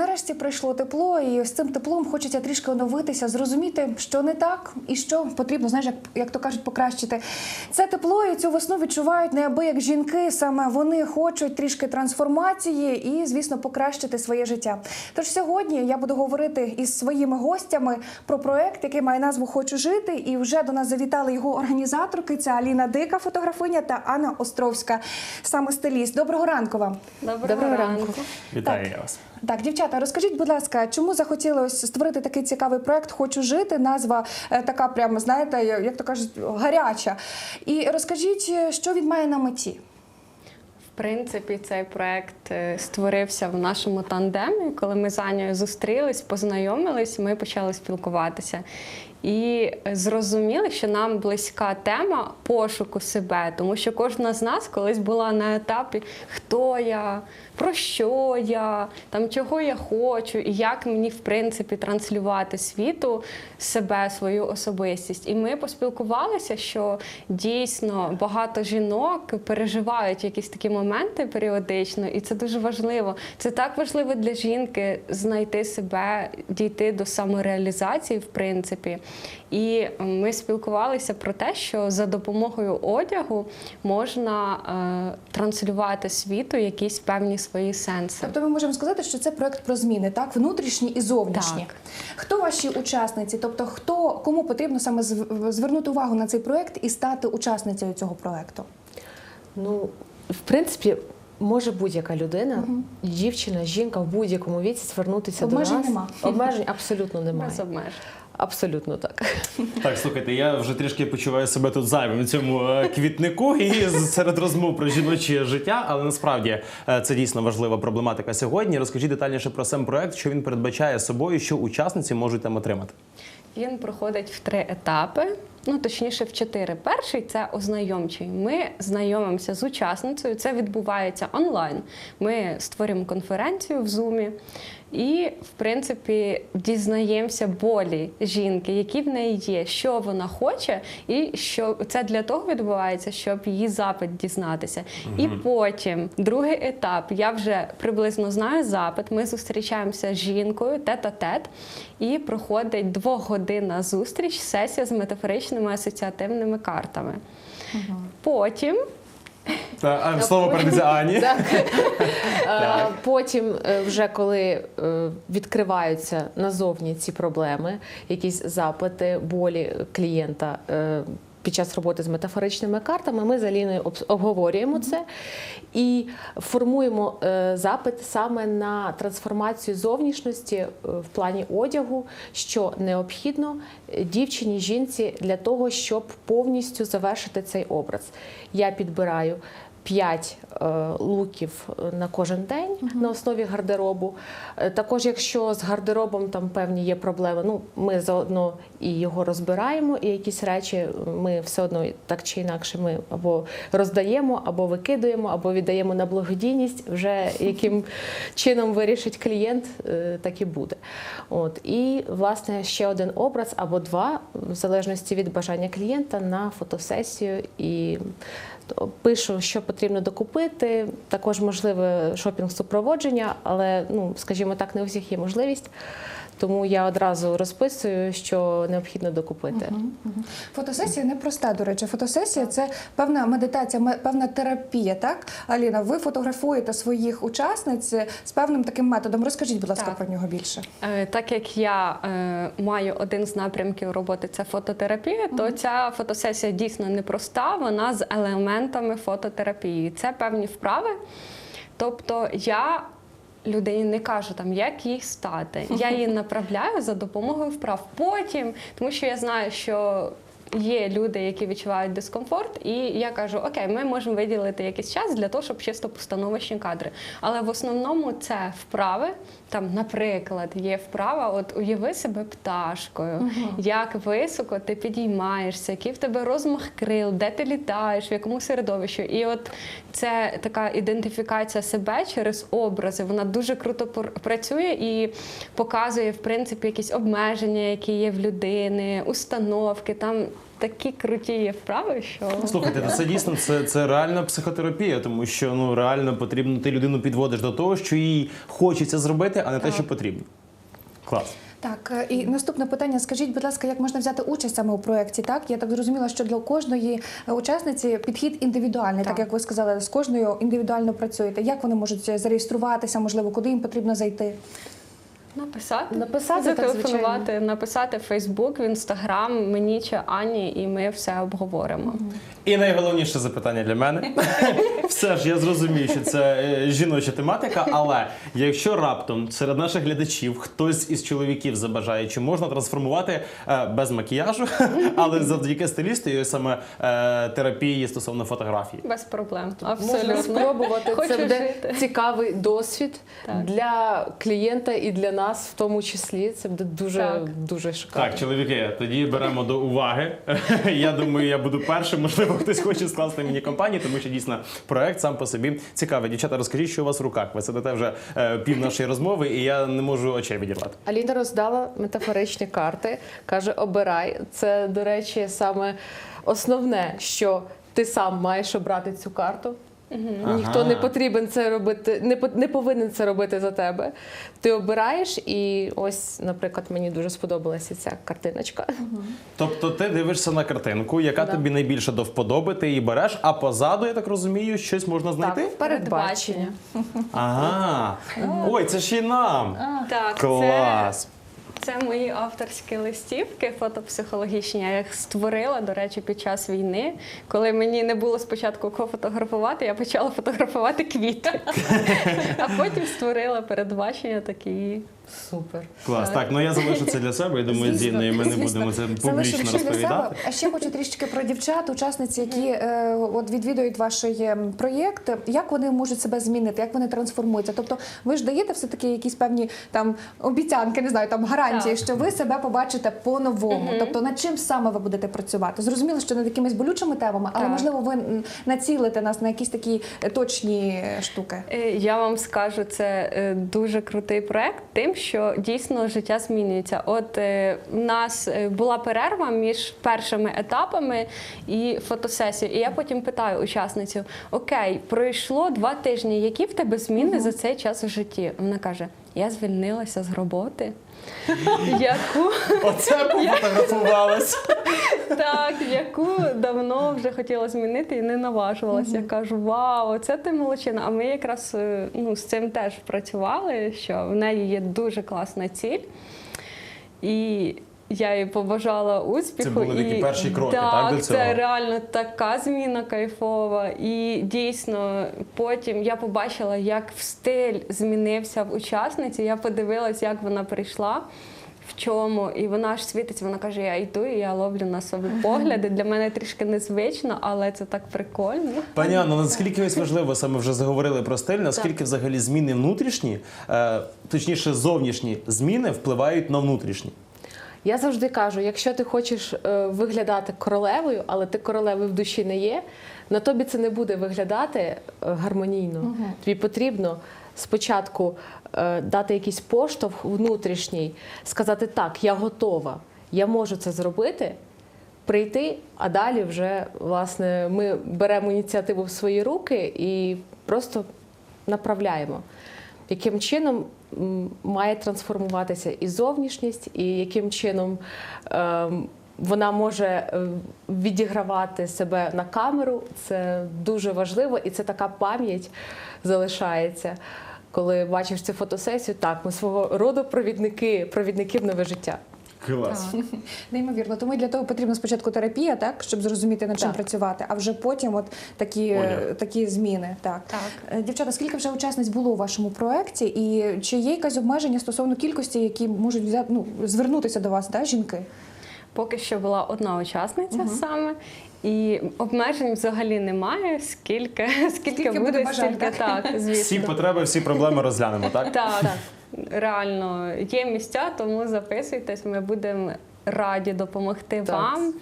Нарешті прийшло тепло, і з цим теплом хочеться трішки оновитися, зрозуміти, що не так і що потрібно, знаєш, як, як то кажуть, покращити. Це тепло і цю весну відчувають неабияк жінки. Саме вони хочуть трішки трансформації і, звісно, покращити своє життя. Тож сьогодні я буду говорити із своїми гостями про проект, який має назву Хочу жити. І вже до нас завітали його організаторки. Це Аліна Дика, фотографиня, та Анна Островська, саме стиліст. Доброго ранку вам. Доброго, Доброго ранку. ранку. Вітаю Так. я вас. Так, дівчата, розкажіть, будь ласка, чому захотілося створити такий цікавий проект Хочу жити? Назва е, така, прямо знаєте, як то кажуть, гаряча. І розкажіть, що він має на меті. В принципі, цей проект е, створився в нашому тандемі. Коли ми з Анією зустрілись, познайомились, ми почали спілкуватися. І зрозуміли, що нам близька тема пошуку себе, тому що кожна з нас колись була на етапі, хто я, про що я, там чого я хочу, і як мені в принципі транслювати світу себе, свою особистість. І ми поспілкувалися, що дійсно багато жінок переживають якісь такі моменти періодично, і це дуже важливо. Це так важливо для жінки знайти себе, дійти до самореалізації, в принципі. І ми спілкувалися про те, що за допомогою одягу можна е, транслювати світу якісь певні свої сенси. Тобто ми можемо сказати, що це проект про зміни, так? Внутрішні і зовнішні. Так. Хто ваші учасниці? Тобто, хто кому потрібно саме звернути увагу на цей проект і стати учасницею цього проекту? Ну, в принципі, може будь-яка людина, дівчина, жінка в будь-якому віці звернутися Обмежень до нас. нема. Обмежень абсолютно немає. Без обмежень. Абсолютно так. Так, слухайте, я вже трішки почуваю себе тут зайвим цьому е, квітнику і серед розмов про жіноче життя, але насправді е, це дійсно важлива проблематика сьогодні. Розкажіть детальніше про сам проект, що він передбачає собою, що учасниці можуть там отримати. Він проходить в три етапи. Ну, точніше, в чотири. Перший це ознайомчий. Ми знайомимося з учасницею. Це відбувається онлайн. Ми створюємо конференцію в Zoom і, в принципі, дізнаємося болі жінки, які в неї є, що вона хоче, і що це для того відбувається, щоб її запит дізнатися. І потім другий етап. Я вже приблизно знаю запит. Ми зустрічаємося з жінкою тет-а-тет, і проходить двогодинна зустріч, сесія з метафоричними асоціативними картами. Потім Та, слово передається Ані. Так. Е, Потім, е, вже коли е, відкриваються назовні ці проблеми, якісь запити, болі клієнта. Під час роботи з метафоричними картами ми з Аліною обговорюємо це і формуємо е, запит саме на трансформацію зовнішності е, в плані одягу, що необхідно е, дівчині, жінці для того, щоб повністю завершити цей образ. Я підбираю 5 е, луків е, на кожен день на основі гардеробу. Е, Також, якщо з гардеробом там певні є проблеми, ну ми заодно і його розбираємо, і якісь речі ми все одно так чи інакше ми або роздаємо, або викидуємо, або віддаємо на благодійність. Вже яким чином вирішить клієнт, е, так і буде. От і власне ще один образ або два, в залежності від бажання клієнта, на фотосесію і пишу, що потрібно докупити. Також можливе шопінг супроводження, але ну, скажімо так, не у всіх є можливість. Тому я одразу розписую, що необхідно докупити. Мгм. Фотосесія непроста, до речі. Фотосесія це певна медитація, ме- певна терапія. Так, Аліна, ви фотографуєте своїх учасниць з певним таким методом. Розкажіть, будь ласка, Так. про нього більше. Е, Так як я е, маю один з напрямків роботи це фототерапія, то ця фотосесія дійсно непроста, вона з елементами фототерапії. Це певні вправи. Тобто я людині не кажу там, як їй стати. Я її направляю за допомогою вправ. Потім, тому що я знаю, що. Є люди, які відчувають дискомфорт, і я кажу: Окей, ми можемо виділити якийсь час для того, щоб чисто постановочні кадри. Але в основному це вправи. Там, наприклад, є вправа: от уяви себе пташкою, як високо ти підіймаєшся, який в тебе розмах крил, де ти літаєш, в якому середовищі. І от це така ідентифікація себе через образи. Вона дуже круто працює і показує, в принципі, якісь обмеження, які є в людини, установки. Там такі круті є вправи, що Слухайте, це дійсно це, це реальна психотерапія, тому що ну реально потрібно ти людину підводиш до того, що їй хочеться зробити, а не те, що потрібно. Клас. Так, і наступне питання. Скажіть, будь ласка, як можна взяти участь саме у проєкті? Так, я так зрозуміла, що для кожної учасниці підхід індивідуальний, так, Так. як ви сказали, з кожною індивідуально працюєте. Як вони можуть зареєструватися? Можливо, куди їм потрібно зайти? Написати, Написати, так, зателефонувати, написати в Фейсбук, в Інстаграм мені чи Ані, і ми все обговоримо. І найголовніше запитання для мене. Все ж я зрозумів, що це е, жіноча тематика, але якщо раптом серед наших глядачів хтось із чоловіків забажає, чи можна трансформувати е, без макіяжу, але завдяки стилісту і саме е, терапії стосовно фотографії. Без проблем. Можна Абсолютно. спробувати. Хочу Це буде жити. цікавий досвід Так. для клієнта і для нас, в тому числі. Це буде дуже, Так. дуже шикарно. Так, чоловіки, тоді беремо до уваги. Я думаю, я буду першим. Можливо, хтось хоче скласти мені компанію, тому що дійсно проект сам по собі цікавий. Дівчата, розкажіть, що у вас в руках. Ви сидите вже е, пів нашої розмови, і я не можу очей відірвати. Аліна роздала метафоричні карти, каже: обирай. Це, до речі, саме основне, що ти сам маєш обрати цю карту. Ніхто Ага. не потрібен це робити, не, по- не повинен це робити за тебе. Ти обираєш, і ось, наприклад, мені дуже сподобалася ця картиночка. Тобто ти дивишся на картинку, яка Да. тобі найбільше до вподоби, ти її береш, а позаду, я так розумію, щось можна знайти? Так, передбачення. Ага. Ой, це ж і нам. Так, Клас. Це, це мої авторські листівки фотопсихологічні. Я їх створила, до речі, під час війни. Коли мені не було спочатку кого фотографувати, я почала фотографувати квіти. А потім створила передбачення такі. Супер. Клас. Так, ну я залишу це для себе. Я думаю, з Інною ми не будемо це публічно для себе. розповідати. А ще хочу трішки про дівчат, учасниці, які е, от відвідують ваш е, проєкт. Як вони можуть себе змінити, як вони трансформуються? Тобто, ви ж даєте все таки якісь певні там обіцянки, не знаю, там гарантії, Так. що ви себе побачите по-новому. Тобто, над чим саме ви будете працювати? Зрозуміло, що над якимись болючими темами, але Так. можливо, ви націлите нас на якісь такі е, точні е, штуки. Е, Я вам скажу, це е, дуже крутий проект, тим, що дійсно життя змінюється. От е, в нас е, була перерва між першими етапами і фотосесією. І я потім питаю учасницю: Окей, пройшло два тижні. Які в тебе зміни за цей час у житті? Вона каже: Я звільнилася з роботи. Яку Оце пофотографувалась. так, яку давно вже хотіла змінити і не наважувалася. Я кажу, вау, це ти молодчина. А ми якраз е, ну, з цим теж працювали, що в неї є дуже класна ціль. І я їй побажала успіху. Це були такі і, перші кроки, так, так, до цього? Це реально така зміна кайфова. І дійсно, потім я побачила, як в стиль змінився в учасниці. Я подивилась, як вона прийшла. В чому, і вона аж світиться, вона каже: я йду, і я ловлю на собі погляди. Для мене трішки незвично, але це так прикольно. Пані Анно, наскільки ось важливо, саме вже заговорили про стиль, наскільки взагалі зміни внутрішні, е, точніше, зовнішні зміни впливають на внутрішні. Я завжди кажу: якщо ти хочеш е, виглядати королевою, але ти королевою в душі не є, на тобі це не буде виглядати е, гармонійно. Тобі потрібно спочатку е, дати якийсь поштовх внутрішній, сказати так, я готова, я можу це зробити. Прийти, а далі вже власне ми беремо ініціативу в свої руки і просто направляємо яким чином має трансформуватися і зовнішність, і яким чином ем, вона може е, відігравати себе на камеру. Це дуже важливо, і це така пам'ять залишається. Коли бачиш цю фотосесію, так, ми свого роду провідники, провідники в нове життя. Клас. Неймовірно. Тому для того потрібна спочатку терапія, так щоб зрозуміти над чим Так. працювати, а вже потім от такі, Поняв. такі зміни. Так. Так. Е, Дівчата, скільки вже учасниць було у вашому проєкті, і чи є якась обмеження стосовно кількості, які можуть взяти ну звернутися до вас, да, жінки? Поки що була одна учасниця саме. І обмежень взагалі немає. Скільки, скільки, Скільки буде буде, бажань, стільки так? так, звісно. Всі потреби, всі проблеми розглянемо, так? Так, реально є місця, тому записуйтесь. Ми будемо раді допомогти Так. вам.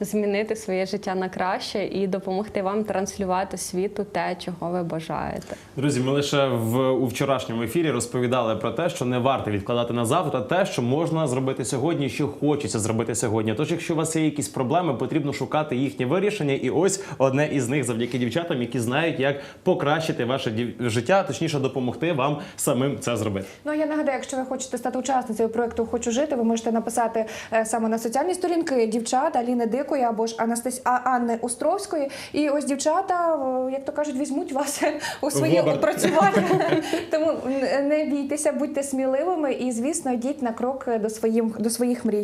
Змінити своє життя на краще і допомогти вам транслювати світу те, чого ви бажаєте. Друзі, ми лише в у вчорашньому ефірі розповідали про те, що не варто відкладати на завтра те, що можна зробити сьогодні, що хочеться зробити сьогодні. Тож, якщо у вас є якісь проблеми, потрібно шукати їхнє вирішення. І ось одне із них завдяки дівчатам, які знають, як покращити ваше дів- життя, точніше допомогти вам самим це зробити. Ну я нагадаю, якщо ви хочете стати учасницею проекту Хочу жити, ви можете написати е, саме на соціальні сторінки дівчат Аліни Дикої або ж Анастас... Анни Островської. І ось дівчата, як то кажуть, візьмуть вас у своє опрацювання. Тому не бійтеся, будьте сміливими і, звісно, йдіть на крок до своїм до своїх мрій.